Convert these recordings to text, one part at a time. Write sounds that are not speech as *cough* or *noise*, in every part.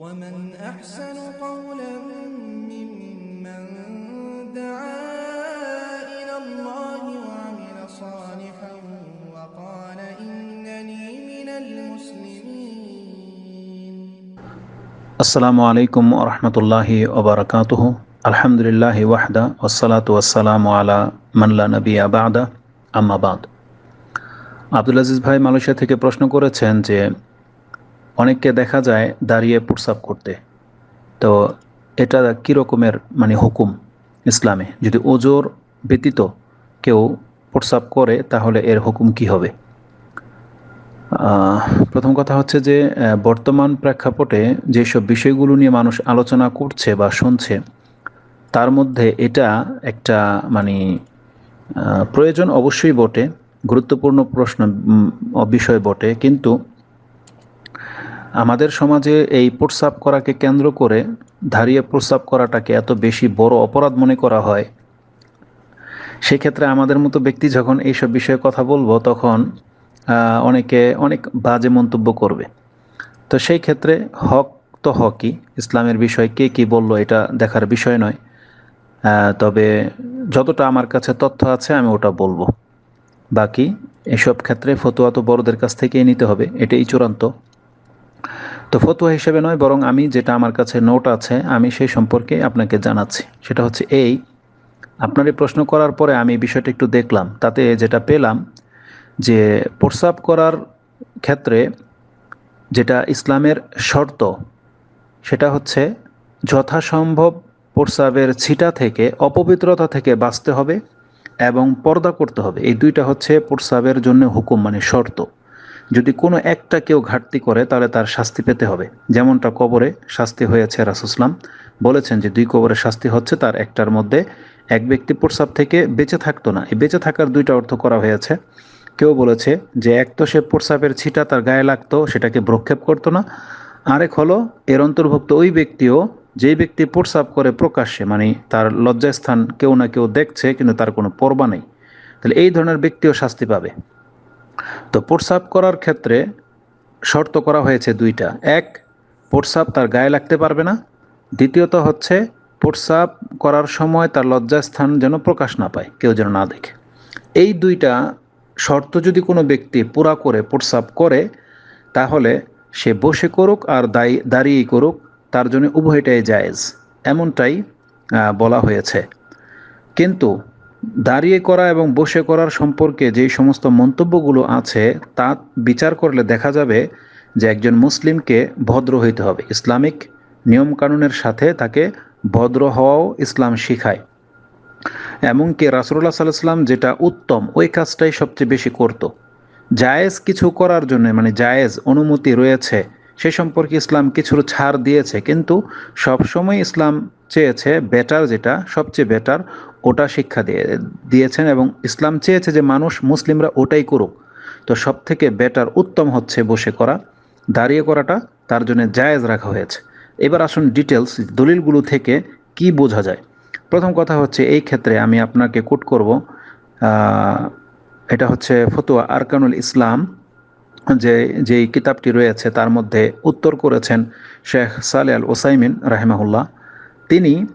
ومن أحسن قولا ممن دعا إلى الله وعمل صالحا وقال إنني من المسلمين আসসালামু আলাইকুম রহমতুল্লাহি ওবরাকাতুহ আলহামদুলিল্লাহ ওয়াহদা ওসালাত ওয়াসালাম আলা মাল্লা নবী আবাদা আম্মাবাদ আব্দুল আজিজ ভাই মালয়েশিয়া থেকে প্রশ্ন করেছেন যে অনেককে দেখা যায় দাঁড়িয়ে প্রসাব করতে। তো এটা কী রকমের মানে হুকুম ইসলামে? যদি ওজোর ব্যতীত কেউ প্রসাব করে, তাহলে এর হুকুম কি হবে? প্রথম কথা হচ্ছে যে বর্তমান প্রেক্ষাপটে যেসব বিষয়গুলো নিয়ে মানুষ আলোচনা করছে বা শুনছে, তার মধ্যে এটা একটা মানে প্রয়োজন অবশ্যই বটে, গুরুত্বপূর্ণ প্রশ্ন বিষয় বটে। কিন্তু আমাদের সমাজে এই প্রস্রাব করাকে কেন্দ্র করে দাঁড়িয়ে প্রস্রাব করাটাকে এত বেশি বড় অপরাধ মনে করা হয়। সেক্ষেত্রে আমাদের মতো ব্যক্তি যখন এইসব বিষয়ে কথা বলব, তখন অনেকে অনেক বাজে মন্তব্য করবে। তো সেই ক্ষেত্রে হক তো হকই, ইসলামের বিষয় কে কি বলল এটা দেখার বিষয় নয়। তবে যতটা আমার কাছে তথ্য আছে আমি ওটা বলব। বাকি এসব ক্ষেত্রে ফতোয়া তো বড়দের কাছ থেকেই নিতে হবে, এটাই চূড়ান্ত। তো ফতোয়া হিসেবে নয়, বরং আমি যেটা আমার কাছে নোট আছে, আমি সেই সম্পর্কে আপনাকে জানাচ্ছি। সেটা হচ্ছে এই, আপনার এই প্রশ্ন করার পরে আমি বিষয়টা একটু দেখলাম। তাতে যেটা পেলাম যে প্রস্রাব করার ক্ষেত্রে যেটা ইসলামের শর্ত, সেটা হচ্ছে যথাসম্ভব প্রস্রাবের ছিটা থেকে অপবিত্রতা থেকে বাঁচতে হবে এবং পর্দা করতে হবে। এই দুইটা হচ্ছে প্রস্রাবের জন্য হুকুম মানে শর্ত। যদি কোনো একটা কেউ ঘাটতি করে, তাহলে তার শাস্তি পেতে হবে। যেমনটা কবরে শাস্তি হয়েছে রাসুসলাম বলেছেন যে, দুই কবরে শাস্তি হচ্ছে তার একটার মধ্যে এক ব্যক্তি প্রস্রাব থেকে বেঁচে থাকতো না। এই বেঁচে থাকার দুইটা অর্থ করা হয়েছে। কেউ বলেছে যে, এক তো সে প্রস্রাবের ছিটা তার গায়ে লাগতো, সেটাকে ভ্রক্ষেপ করতো না। আরেক হলো, এর অন্তর্ভুক্ত ওই ব্যক্তিও যেই ব্যক্তি প্রস্রাব করে প্রকাশ্যে মানে তার লজ্জাস্থান কেউ না কেউ দেখছে, কিন্তু তার কোনো পরবা নেই। তাহলে এই ধরনের ব্যক্তিও শাস্তি পাবে। তো প্রস্রাব করার ক্ষেত্রে শর্ত করা হয়েছে দুইটা। এক, প্রস্রাব তার গায়ে লাগতে পারবে না। দ্বিতীয়ত হচ্ছে, প্রস্রাব করার সময় তার লজ্জাস্থান যেন প্রকাশ না পায়, কেউ যেন না দেখে। এই দুইটা শর্ত যদি কোনো ব্যক্তি পুরা করে, প্রস্রাব করে, তাহলে সে বসে করুক আর দায়ী, দাঁড়িয়েই করুক, তার জন্য উভয়টাই জায়েজ। এমনটাই বলা হয়েছে। কিন্তু দাঁড়িয়ে করা এবং বসে করার সম্পর্কে যেই সমস্ত মন্তব্যগুলো আছে, তা বিচার করলে দেখা যাবে যে একজন মুসলিমকে ভদ্র হইতে হবে। ইসলামিক নিয়মকানুনের সাথে তাকে ভদ্র হওয়াও ইসলাম শিখায়। এমনকি রাসুল্লাহ সাল্লাম যেটা উত্তম, ওই কাজটাই সবচেয়ে বেশি করত। জায়েজ কিছু করার জন্য মানে জায়েজ অনুমতি রয়েছে সে সম্পর্কে ইসলাম কিছু ছাড় দিয়েছে, কিন্তু সবসময় ইসলাম চেয়েছে বেটার যেটা, সবচেয়ে বেটার ওটা শিক্ষা দিয়ে, দিয়েছেন এবং ইসলাম চেয়েছে যে মানুষ মুসলিমরা ওটাই করুক। তো সব থেকে বেটার উত্তম হচ্ছে বসে করা, দাঁড়িয়ে করাটা, তার জন্য জায়েজ রাখা হয়েছে। এবার আসুন ডিটেলস দলিলগুলো থেকে কি বোঝা যায়। প্রথম কথা হচ্ছে, এই ক্ষেত্রে আমি আপনাকে কোট করব এটা হচ্ছে ফতুয়া আরকানুল ইসলাম যে, যেই কিতাবটি রয়েছে তার মধ্যে উত্তর করেছেন শেখ সালে আল ওসাইমিন রাহেমাহুল্লাহ। তিনি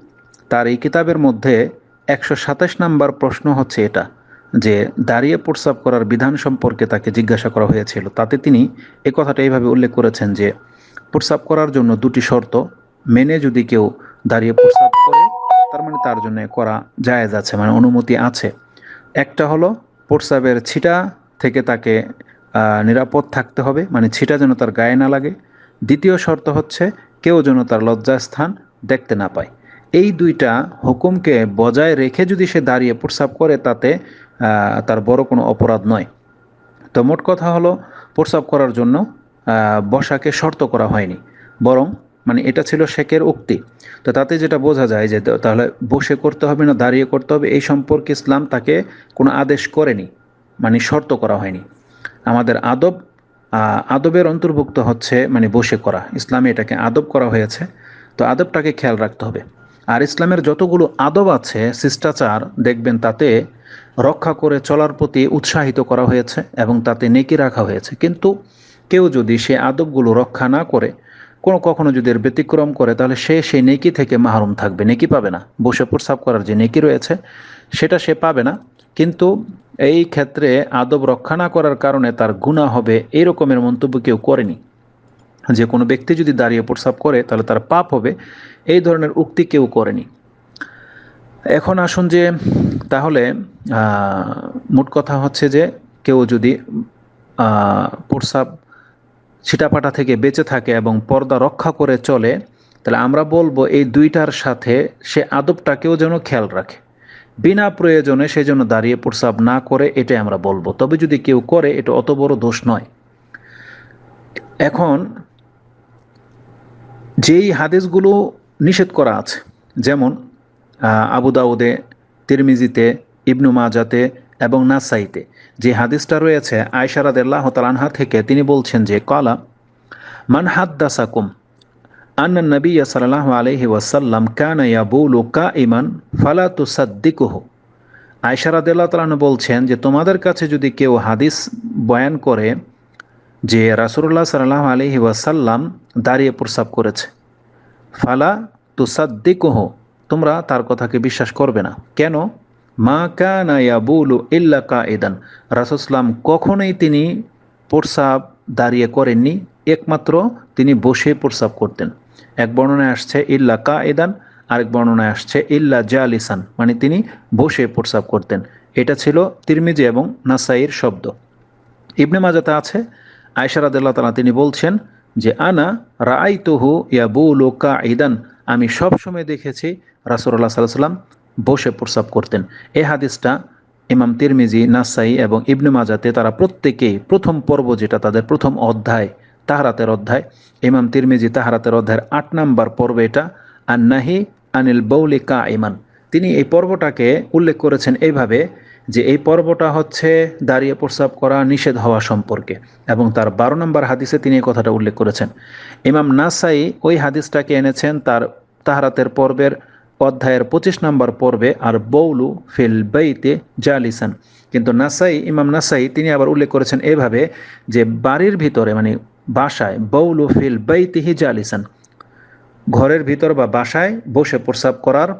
তার এই কিতাবের মধ্যে একশো সাতাশ নম্বর প্রশ্ন হচ্ছে এটা, যে দাঁড়িয়ে প্রস্রাব করার বিধান সম্পর্কে তাকে জিজ্ঞাসা করা হয়েছিল। তাতে তিনি এ কথাটা এইভাবে উল্লেখ করেছেন যে প্রস্রাব করার জন্য দুটি শর্ত, মেনে যদি কেউ দাঁড়িয়ে প্রস্রাব করে, তার মানে তার জন্য করা জায়েজ আছে মানে অনুমতি আছে। একটা হলো প্রস্রাবের ছিটা থেকে তাকে নিরাপদ থাকতে হবে। মানে ছিটা যেন তার গায়ে না লাগে। দ্বিতীয় শর্ত হচ্ছে কেউ যেন তার লজ্জাস্থান দেখতে না পায়। এই দুইটা হুকুমকে বজায় রেখে যদি সে দাঁড়িয়ে প্রস্রাব করে, তাতে তার বড় কোনো অপরাধ নয়। তো মোট কথা হলো, প্রস্রাব করার জন্য বসাকে শর্ত করা হয়নি। বরং মানে এটা ছিল শেখের উক্তি। তো তাতে যেটা বোঝা যায় যে তাহলে বসে করতে হবে না, দাঁড়িয়ে করতে হবে, এই সম্পর্কে ইসলাম তাকে কোনো আদেশ করেনি। মানে শর্ত করা হয়নি। আমাদের আদব আদবের অন্তর্ভুক্ত হচ্ছে মানে বসে করা। ইসলামে এটাকে আদব করা হয়েছে। তো আদবটাকে খেয়াল রাখতে হবে। আর ইসলামের যতগুলো আদব আছে, শিষ্টাচার দেখবেন তাতে রক্ষা করে চলার প্রতি উৎসাহিত করা হয়েছে এবং তাতে নেকি রাখা হয়েছে। কিন্তু কেউ যদি সে আদবগুলো রক্ষা না করে, কোনো কখনো যদি এর ব্যতিক্রম করে, তাহলে সে সেই নেকি থেকে মাহরুম থাকবে। নেকি পাবে না। বসে প্রস্রাব করার যে নেকি রয়েছে, সেটা সে পাবে না। কিন্তু এই ক্ষেত্রে আদব রক্ষা না করার কারণে তার গুণা হবে এই রকমের মন্তব্য কেউ করেনি। যে কোনো ব্যক্তি যদি দাঁড়িয়ে প্রস্রাব করে, তাহলে তার পাপ হবে, এই ধরনের উক্তি কেউ করেনি। এখন আসুন যে, তাহলে মোট কথা হচ্ছে যে, কেউ যদি প্রস্রাব ছিটাপাটা থেকে বেঁচে থাকে এবং পর্দা রক্ষা করে চলে, তাহলে আমরা বলব এই দুইটার সাথে সে আদবটাকেও যেন খেয়াল রাখে। বিনা প্রয়োজনে সে যেন দাঁড়িয়ে প্রস্রাব না করে, এটাই আমরা বলব। তবে যদি কেউ করে, এটা অত বড় দোষ নয়। এখন, যেই হাদিসগুলো নিষেধ করা আছে, যেমন আবু দাউদে, তিরমিজিতে, ইবনু মাজাতে এবং নাসাইতে, যে হাদিসটা রয়েছে আয়সারাদ আল্লাহ তালানহা থেকে তিনি বলছেন যে, কলা, মান হাদ্দাসাকুম আন্না নবী সাল্লাহ আলহি ওয়াসাল্লাম কান ইয়াবুলু কা ইমান ফালা তুসাদ্দিকুহ। আয়সারাদ বলছেন যে, তোমাদের কাছে যদি কেউ হাদিস বয়ান করে যে রাসুল্লাহ সাল্লাহ আলহি ওয়াসাল্লাম দাঁড়িয়ে প্রস্রাব করেছে, ফালা তুসাদ্দিকুহ, তোমরা তার কথাকে বিশ্বাস করবে না। কেন? মা কানা ইয়াবুলু ইল্লা কায়েদান রাসুসলাম কখনোই তিনি প্রস্রাব দাঁড়িয়ে করেননি, একমাত্র তিনি বসে প্রস্রাব করতেন। এক বর্ণনায় আসছে, ইল্লা কায়েদান আরেক বর্ণনায় আসছে, ইল্লা জালিসান মানে তিনি বসে প্রস্রাব করতেন। এটা ছিল তিরমিজি এবং নাসাইয়ের শব্দ। ইবনে মাজাতে আছে আয়সারাদুল্লাহ তালা তিনি বলছেন যে, আনা রাই তহু ইয়াবুলু কাঈদান আমি সবসময় দেখেছি রাসুল্লাহ সাল্লাহ সাল্লাম বসে প্রস্রাব করতেন। এ হাদিসটা ইমাম তিরমিজি নাসাই এবং ইবনে মাজাতে তারা প্রত্যেকেই প্রথম পর্ব যেটা তাদের প্রথম অধ্যায় তাহারাতের অধ্যায়। ইমাম তিরমিজি তাহারাতের অধ্যায়ের আট নাম্বার পর্ব এটা। আর নাহি আনিল বৌলি কা ইমান তিনি এই পর্বটাকে উল্লেখ করেছেন এইভাবে যে এই পর্বটা হচ্ছে দাঁড়িয়ে প্রস্রাব করা নিষেধ হওয়া সম্পর্কে এবং তার বারো নম্বর হাদিসে তিনি এই কথাটা উল্লেখ করেছেন। ইমাম নাসাই ওই হাদিসটাকে এনেছেন তার তাহারাতের পর্বের অধ্যায়ের পঁচিশ নম্বর পর্বে, আর বৌলু ফিল বইতে জালিসান। কিন্তু নাসাই, ইমাম নাসাই তিনি আবার উল্লেখ করেছেন এভাবে যে বাড়ির ভিতরে মানে বাসায় বৌলু ফিল বইতিহি জালিসান। ঘরের ভিতর বা বাসায় বসে প্রস্রাব করার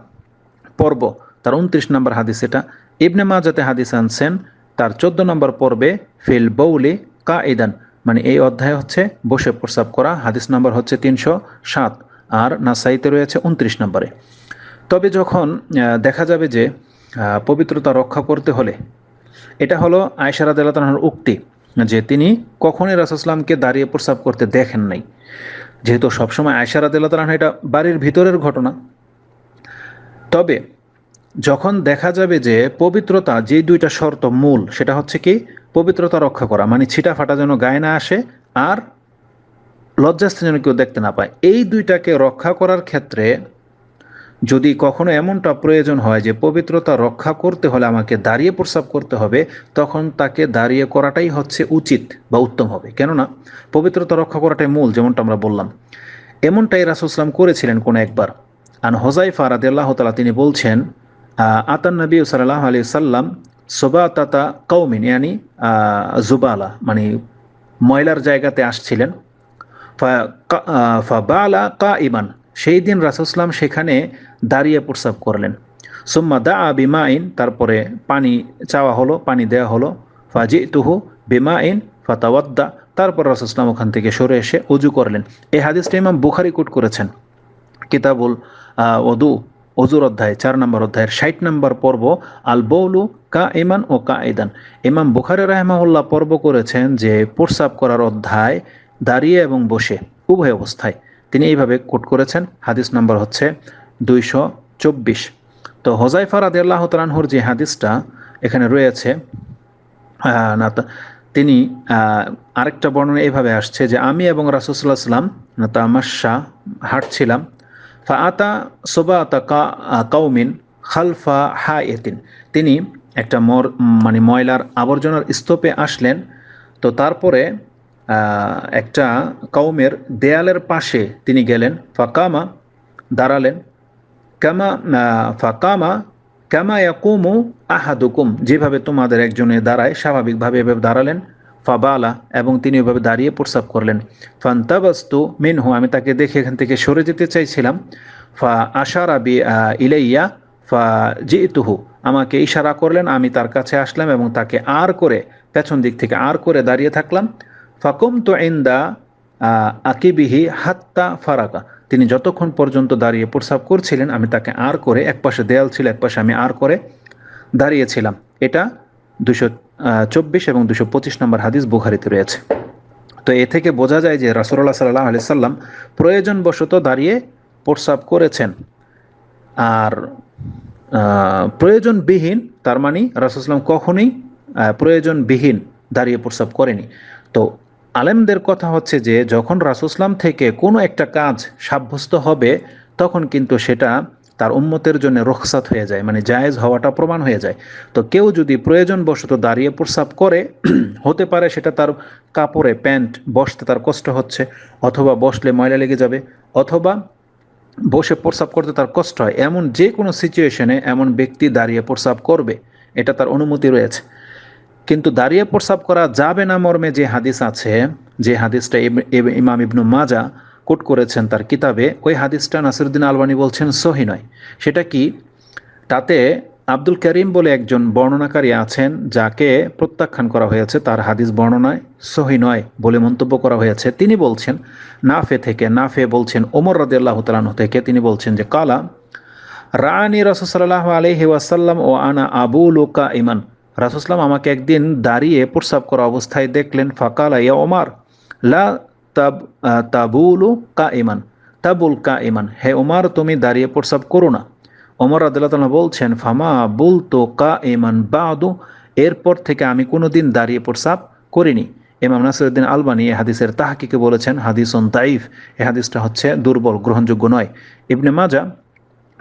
পর্ব। তার উনত্রিশ নম্বর হাদিস এটা। ইবনে মাজাতে হাদিস আনছেন, তার চোদ্দ নম্বর পর্বে ফিল বৌলি কা ইদান মানে এই অধ্যায় হচ্ছে বসে প্রস্রাব করা। হাদিস নম্বর হচ্ছে তিনশো সাত। আর নাসাইতে রয়েছে উনত্রিশ নম্বরে। তবে যখন দেখা যাবে যে পবিত্রতা রক্ষা করতে হলে, এটা হলো আয়সারা দেলাতানহার উক্তি। যে তিনি কখনই রাসুসলামকে দাঁড়িয়ে প্রস্রাব করতে দেখেন নাই। যেহেতু সবসময় আয়সারা দেলাতানহা এটা বাড়ির ভিতরের ঘটনা। তবে যখন দেখা যাবে যে পবিত্রতা যে দুইটা শর্ত মূল, সেটা হচ্ছে কি? পবিত্রতা রক্ষা করা মানে ছিটা ফাটা যেন গায়ে না আসে আর লজ্জাস্থান যেন কেউ দেখতে না পায়। এই দুইটাকে রক্ষা করার ক্ষেত্রে যদি কখনো এমনটা প্রয়োজন হয় যে পবিত্রতা রক্ষা করতে হলে আমাকে দাঁড়িয়ে প্রস্রাব করতে হবে, তখন তাকে দাঁড়িয়ে করাটাই হচ্ছে উচিত বা উত্তম হবে। কেননা, পবিত্রতা রক্ষা করাটাই মূল, যেমনটা আমরা বললাম। এমনটাই রাসুসলাম করেছিলেন কোনো একবার। আন হোজাই ফারাদ আল্লাহ তালা তিনি বলছেন আতান নবী সাল্লাহ আলি সাল্লাম সোবা তাতা কৌমিন ইয়ানি জুবালা মানে ময়লার জায়গাতে আসছিলেন। ফাবালা কা ইমান সেই দিন রাসুসলাম সেখানে দাঁড়িয়ে প্রস্রাব করলেন। সুম্মা দা আ বিমা ইন তারপরে পানি চাওয়া হলো, পানি দেওয়া হলো। ফাজি তুহু বিমা ইন ফাতাওয়াদ্দা তারপর রাসুসলাম ওখান থেকে সরে এসে উজু করলেন। এই হাদিসটা ইমাম বুখারি কুট করেছেন। কিতাবুল ওদু অজুর অধ্যায়, চার নম্বর অধ্যায়ের ষাট নম্বর পর্ব আল বৌলু কা ইমান ও কা ইদান ইমাম বুখারি রাহমাউল্লাহ পর্ব করেছেন যে, প্রস্রাব করার অধ্যায় দাঁড়িয়ে এবং বসে, উভয় অবস্থায়। তিনি এইভাবে কোট করেছেন। হাদিস নম্বর হচ্ছে দুইশো চব্বিশ। তো হোজাইফা রাদি আল্লাহ তালানহুর যে হাদিসটা এখানে রয়েছে না তিনি আরেকটা বর্ণনা এইভাবে আসছে যে, আমি এবং রাসুসাল্লাহ সাল্লাম তামাশা হাঁটছিলাম। ফা আতা সোবা আতা কাউমিন খালফা হা এতিন তিনি একটা মর মানে ময়লার আবর্জনার স্তূপে আসলেন। তো তারপরে একটা কৌমের দেয়ালের পাশে তিনি গেলেন। ফাকামা দাঁড়ালেন। কামা ফাকামা, কামা ইয়াকুমু আহাদুকুম, যেভাবে তোমাদের একজনে দাঁড়ায়, স্বাভাবিকভাবে এভাবে দাঁড়ালেন। ফাবালা, এবং তিনি ওইভাবে দাঁড়িয়ে প্রস্রাব করলেন। ফান্তাবাস্তু মিনহু, আমি তাকে দেখে এখান থেকে সরে যেতে চাইছিলাম। ফা আশার আবি ইলাইয়া, ফা জিতুহু, আমাকে ইশারা করলেন, আমি তার কাছে আসলাম এবং তাকে আর করে, পেছন দিক থেকে আর করে দাঁড়িয়ে থাকলাম। ফাকুম তো ইন্দা আকিবিহি হাত্তা ফারাকা। তিনি যতক্ষণ পর্যন্ত দাঁড়িয়ে প্রস্রাব করছিলেন, আমি তাকে আর করে, এক পাশে দেয়াল ছিল, এক পাশে আমি আর করে দাঁড়িয়েছিলাম। এটা দুশো চব্বিশ এবং দুশো পঁচিশ নম্বর হাদিস বুখারিতে রয়েছে। তো এ থেকে বোঝা যায় যে রাসুল্লাহ সাল্লাহ আলি সাল্লাম প্রয়োজনবশত দাঁড়িয়ে প্রস্রাব করেছেন। আর প্রয়োজনবিহীন, তার মানে রাসুসলাম কখনোই প্রয়োজনবিহীন দাঁড়িয়ে প্রস্রাব করেনি। তো আলেমদের কথা হচ্ছে যে, যখন রাসুসলাম থেকে কোনো একটা কাজ সাব্যস্ত হবে, তখন কিন্তু সেটা তার উম্মতের জন্য রখসাত হয়ে যায় মানে জায়েজ হওয়াটা প্রমাণ হয়ে যায়। তো কেউ যদি প্রয়োজনবশত দাঁড়িয়ে প্রস্রাব করে, *clears throat* হতে পারে সেটা তার কাপড়ে প্যান্ট বসতে তার কষ্ট হচ্ছে, অথবা বসলে ময়লা লেগে যাবে, অথবা বসে প্রস্রাব করতে তার কষ্ট হয়। এমন যে কোনো সিচুয়েশনে এমন ব্যক্তি দাঁড়িয়ে প্রস্রাব করবে, এটা তার অনুমতি রয়েছে। কিন্তু দাঁড়িয়ে প্রস্রাব করা যাবে না মর্মে যে হাদিস আছে, যে হাদিসটা ইমাম ইবনু মাজা কোট করেছেন তার কিতাবে, ওই হাদিসটা নাসিরুদ্দিন আলবানি বলছেন সহি নয়। সেটা কি? তাতে আব্দুল করিম বলে একজন বর্ণনাকারী আছেন, যাকে প্রত্যাখ্যান করা হয়েছে, তার হাদিস বর্ণনায় সহি নয় বলে মন্তব্য করা হয়েছে। তিনি বলছেন, নাফে থেকে, নাফে বলছেন ওমর রাদিয়াল্লাহু তাআলা থেকে, তিনি বলছেন যে, কালা রানি রসুসাল্লাহ আলহি ওয়াসাল্লাম ও আনা আবু লোকা ইমান রাসুসলাম আমাকে একদিন দাঁড়িয়ে প্রস্রাব করা অবস্থায় দেখলেন, ফাকালা ইয়া ওমার, লা তাব তাবুলু কা ইমান তাবুল কা ইমান হে ওমার, তুমি দাঁড়িয়ে প্রস্রাব করো না। ওমর আদাল্লাহ বলছেন, ফামা বুল তো কা ইমান বাদু, এরপর থেকে আমি কোনো দিন দাঁড়িয়ে প্রস্রাব করিনি। ইমাম নাসিরুদ্দিন আলবানি এই হাদিসের তাহাকিকে বলেছেন, হাদিসন তাইফ এ হাদিসটা হচ্ছে দুর্বল, গ্রহণযোগ্য নয়। ইবনে মাজা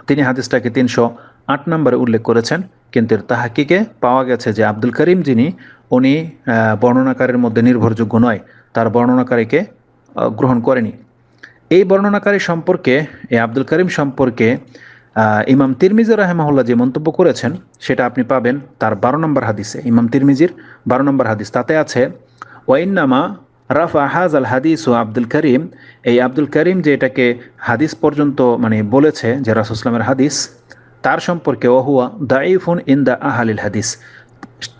তিনি হাদিসটাকে তিনশো আট নম্বরে উল্লেখ করেছেন কিন্তু তাহাকিকে পাওয়া গেছে যে আব্দুল করিম যিনি, উনি বর্ণনাকারীর মধ্যে নির্ভরযোগ্য নয়। তার বর্ণনাকারীকে গ্রহণ করেনি। এই বর্ণনাকারী সম্পর্কে, এই আব্দুল করিম সম্পর্কে ইমাম তিরমিজি রাহেমাহুল্লাহ যে মন্তব্য করেছেন, সেটা আপনি পাবেন তার বারো নম্বর হাদিসে। ইমাম তিরমিজির বারো নম্বর হাদিস তাতে আছে, ওয়াইন্নামা রাফা হাজ আল হাদিস ও আব্দুল করিম। এই আব্দুল করিম যে এটাকে হাদিস পর্যন্ত মানে বলেছে, যে রাসুসলামের হাদিস তার সম্পর্কে ওহুয়া দাইফুন ইন দ্য আহালিল হাদিস।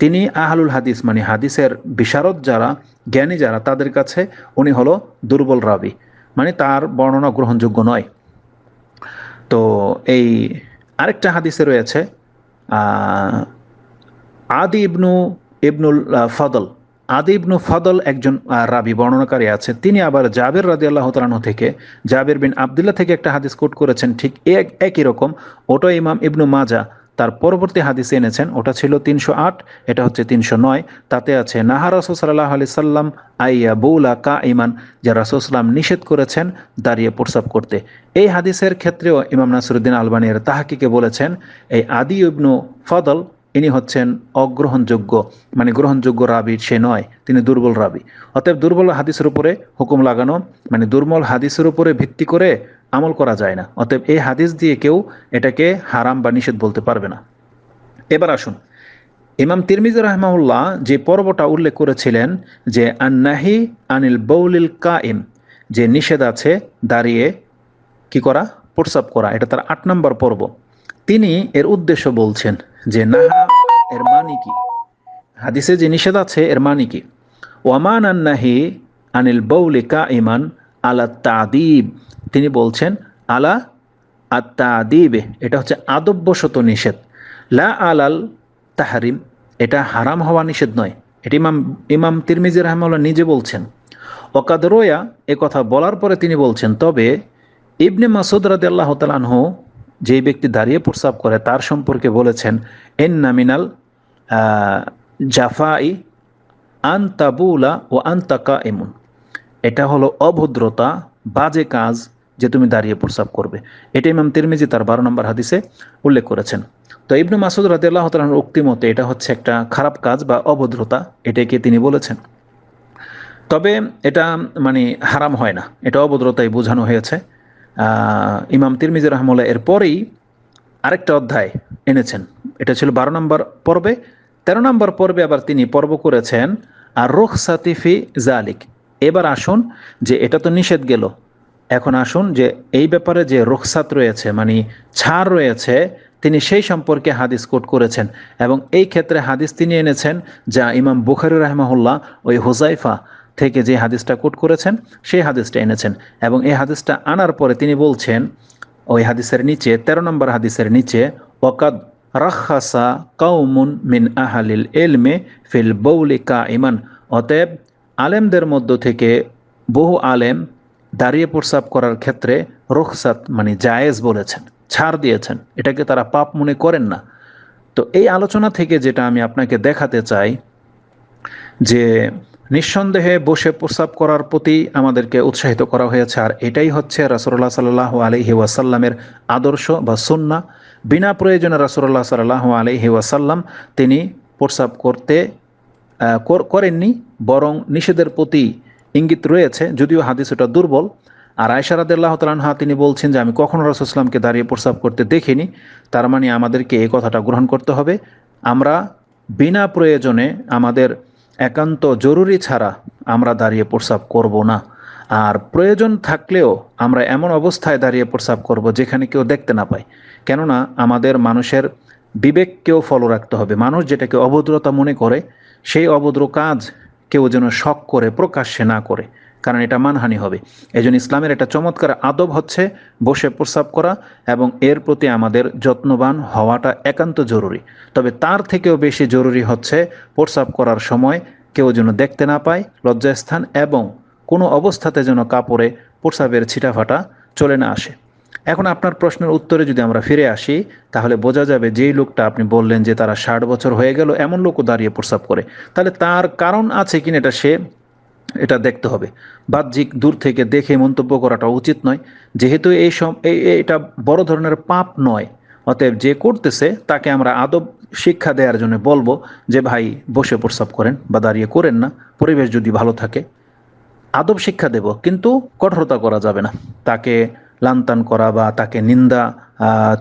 তিনি আহালুল হাদিস মানে হাদিসের বিশারদ যারা, জ্ঞানী যারা, তাদের কাছে উনি হলো দুর্বল রাবি মানে তার বর্ণনা গ্রহণযোগ্য নয়। তো এই আরেকটা হাদিসে রয়েছে আদি ইবনু, ইবনুল ফদল আদি ইবনু ফদল একজন রাবি, বর্ণনাকারী আছে তিনি আবার জাবের রাদি আল্লাহ তালানহ থেকে, জাবের বিন আবদুল্লাহ থেকে একটা হাদিস কোট করেছেন, ঠিক এক, একই রকম। ওটা ইমাম ইবনু মাজা, তার পরবর্তী হাদিসে এনেছেন, ওটা ছিল তিনশো আট, এটা হচ্ছে তিনশো নয়। তাতে আছে, নাহা রাসুল সাল্লাহ আলি সাল্লাম আইয়া বৌলা কা ইমান যে রাসুসলাম নিষেধ করেছেন দাঁড়িয়ে প্রস্রাব করতে। এই হাদিসের ক্ষেত্রেও ইমাম নাসরুদ্দিন আলবানির তাহাকিকে বলেছেন, এই আদি ইবনু ফদল ইনি হচ্ছেন অগ্রহণযোগ্য মানে গ্রহণযোগ্য রাবি, সে নয়, তিনি দুর্বল রাবি। অতএব দুর্বল হাদিসের উপরে হুকুম লাগানো মানে দুর্বল হাদিসের উপরে ভিত্তি করে আমল করা যায় না। অতএব এই হাদিস দিয়ে কেউ এটাকে হারাম বা নিষেধ বলতে পারবে না। এবার আসুন। ইমাম তিরমিজ রহমাউল্লাহ যে পর্বটা উল্লেখ করেছিলেন যে, আন্নাহি আনিল বৌলিল কাইম, যে নিষেধ আছে দাঁড়িয়ে কি করা? প্রস্রাব করা। এটা তার আট নম্বর পর্ব। তিনি এর উদ্দেশ্য বলছেন যে, নাহা, এর মানে কি? হাদিসে যে নিষেধ আছে, এর মানে কি? ওয়ামান আন্নাহি আনিল বৌলি কা ইমান আলা তাদিব। তিনি বলছেন, আলা আত্মাদিবে এটা হচ্ছে আদব্যশত নিষেধ। লা আলাল তাহারিম। এটা হারাম হওয়া নিষেধ নয়। এটি ইমাম ইমাম তিরমিজি রহমাল্লাহ নিজে বলছেন। ওকাদ রোয়া, এ কথা বলার পরে তিনি বলছেন, তবে ইবনে মাসুদ রাদি আল্লাহ তালানহ যে ব্যক্তি দাঁড়িয়ে প্রস্রাব করে তার সম্পর্কে বলেছেন এন নামিনাল জাফাই আন তাবুলা ও আন্তাকা এমন এটা হলো অভদ্রতা, বাজে কাজ যে তুমি দাঁড়িয়ে প্রস্রাব করবে। এটা ইমাম তিরমিজি তার বারো নম্বর হাদিসে উল্লেখ করেছেন। তো ইবনু মাসুদ রাজি আল্লাহ তালার উক্তি মতে এটা হচ্ছে একটা খারাপ কাজ বা অভদ্রতা, এটাকে তিনি বলেছেন। তবে এটা মানে হারাম হয় না। এটা অভদ্রতাই বোঝানো হয়েছে। ইমাম তিরমিজি রহমুল্লাহ এর পরেই আরেকটা অধ্যায় এনেছেন। এটা ছিল বারো নম্বর পর্বে। তেরো নম্বর পর্বে আবার তিনি পর্ব করেছেন আর রুখ সাতিফি জালিক এবার আসুন যে এটা তো নিষেধ গেল। এখন আসুন যে এই ব্যাপারে যে রুখসাত রয়েছে মানে ছাড় রয়েছে, তিনি সেই সম্পর্কে হাদিস কোট করেছেন। এবং এই ক্ষেত্রে হাদিস তিনি এনেছেন যা ইমাম বুখারি রাহমাহুল্লাহ ওই হুজাইফা থেকে যে হাদিসটা কোট করেছেন, সেই হাদিসটা এনেছেন। এবং এই হাদিসটা আনার পরে তিনি বলছেন, ওই হাদিসের নিচে, তেরো নম্বর হাদিসের নিচে ওকাদ রাখাসা কাউমুন মিন আহালিল এলমে ফিল বৌলি কা ইমান অতএব আলেমদের মধ্য থেকে বহু আলেম দাঁড়িয়ে প্রস্রাব করার ক্ষেত্রে রুখসাত মানে জায়েজ বলেছেন, ছাড় দিয়েছেন। এটাকে তারা পাপ মনে করেন না। তো এই আলোচনা থেকে যেটা আমি আপনাকে দেখাতে চাই, যে নিঃসন্দেহে বসে প্রস্রাব করার প্রতি আমাদেরকে উৎসাহিত করা হয়েছে, আর এটাই হচ্ছে রাসুল্লাহ সাল্লাহ আলহি ওয়াসাল্লামের আদর্শ বা সুন্না বিনা প্রয়োজনে রাসুল্লাহ সাল্লাহ আলহি ওয়াসাল্লাম তিনি প্রস্রাব করতে করেননি, বরং নিষেধের প্রতি ইঙ্গিত রয়েছে, যদিও হাদিস ওটা দুর্বল। আর আয়সারাদুল্লাহ তালহা তিনি বলছেন যে, আমি কখনো রসুলামকে দাঁড়িয়ে প্রস্রাব করতে দেখিনি। তার মানে আমাদেরকে এই কথাটা গ্রহণ করতে হবে। আমরা বিনা প্রয়োজনে আমাদের একান্ত জরুরি ছাড়া আমরা দাঁড়িয়ে প্রস্রাব করব না। আর প্রয়োজন থাকলেও আমরা এমন অবস্থায় দাঁড়িয়ে প্রস্রাব করব যেখানে কেউ দেখতে না পায়। কেননা আমাদের মানুষের বিবেককেও ফলো রাখতে হবে। মানুষ যেটাকে অভদ্রতা মনে করে, সেই অভদ্র কাজ কেউ যেন শখ করে, প্রকাশ্যে না করে। কারণ এটা মানহানি হবে। এই জন্য ইসলামের একটা চমৎকার আদব হচ্ছে বসে প্রস্রাব করা এবং এর প্রতি আমাদের যত্নবান হওয়াটা একান্ত জরুরি। তবে তার থেকেও বেশি জরুরি হচ্ছে প্রস্রাব করার সময় কেউ যেন দেখতে না পায়, লজ্জাস্থান এবং কোনো অবস্থাতে যেন কাপড়ে প্রস্রাবের ছিটাফাটা চলে না আসে। এখন আপনার প্রশ্নের উত্তরে যদি আমরা ফিরে আসি, তাহলে বোঝা যাবে যেই লোকটা আপনি বললেন যে তারা ষাট বছর হয়ে গেল, এমন লোকও দাঁড়িয়ে প্রস্রাব করে। তাহলে তার কারণ আছে কিনা এটা সে এটা দেখতে হবে। বাহ্যিক দূর থেকে দেখে মন্তব্য করাটা উচিত নয়। যেহেতু এই এটা বড় ধরনের পাপ নয়। অতএব যে করতেছে, তাকে আমরা আদব, শিক্ষা দেওয়ার জন্য বলব যে, ভাই, বসে প্রস্রাব করেন বা দাঁড়িয়ে করেন না। পরিবেশ যদি ভালো থাকে, আদব শিক্ষা দেব। কিন্তু কঠোরতা করা যাবে না। তাকে লান্তান করা বা তাকে নিন্দা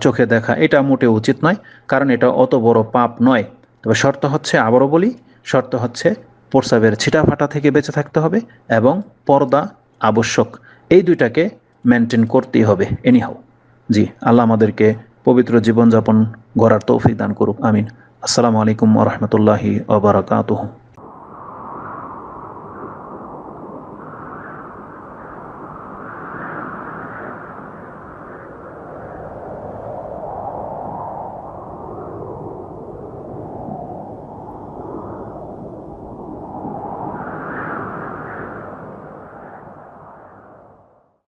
চোখে দেখা, এটা মোটে উচিত নয়। কারণ এটা অত বড় পাপ নয়। তবে শর্ত হচ্ছে, আবারও বলি, শর্ত হচ্ছে প্রস্রাবের ছিটাফাটা থেকে বেঁচে থাকতে হবে এবং পর্দা আবশ্যক। এই দুইটাকে মেনটেন করতেই হবে এনিহাও জি, আল্লাহ আমাদেরকে পবিত্র জীবনযাপন গড়ার তৌফিক দান করুক, আমিন। আসসালামু আলাইকুম রহমতুল্লাহি ওবরাকাতুহ